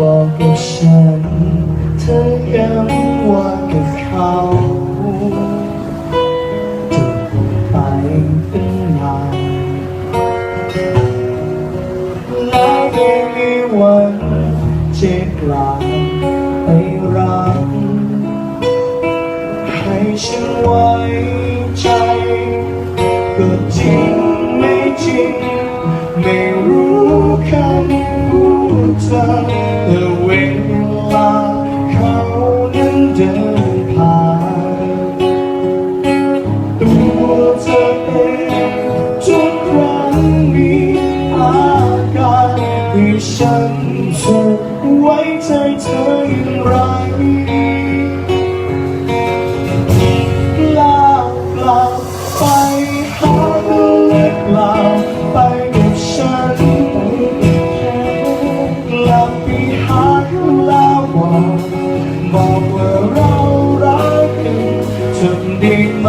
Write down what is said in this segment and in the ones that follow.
บอกกับฉันเธอย้ำ นจะไว้ใจเธออย่างไรลาลาไปหาเลือกลาไปกับฉันกลับไปหาลาบอกบอกว่าเรารักกันจะดีไหม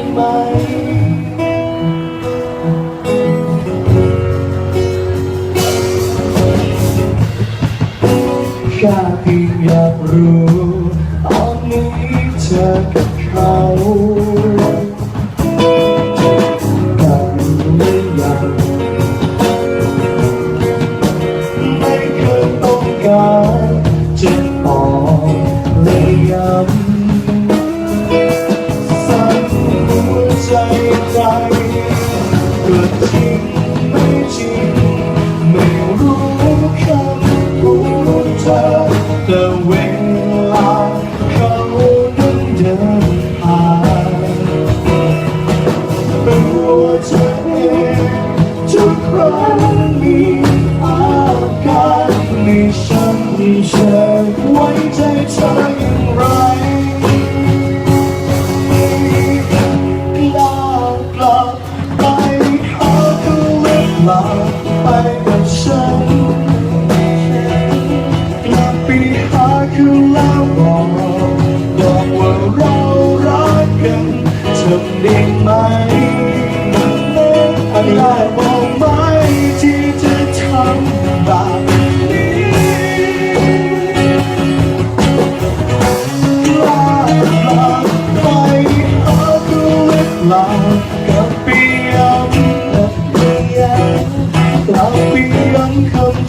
รู้ตอนนี้เธอกับเขากันหรือยังไม่เคยต้องการจะบอกเลยย้ำสั่นหัวใจใจก็จริงไม่จริงไม่รู้คำพูดเธอ ใจเธออย่างไรกลับกลับไปหาเขาเวลาไป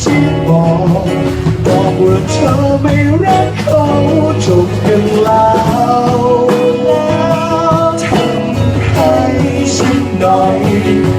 ที่บอกบอกว่าเธอไม่รักเขาจบกันแล้วแล้วทำให้ฉันน่อย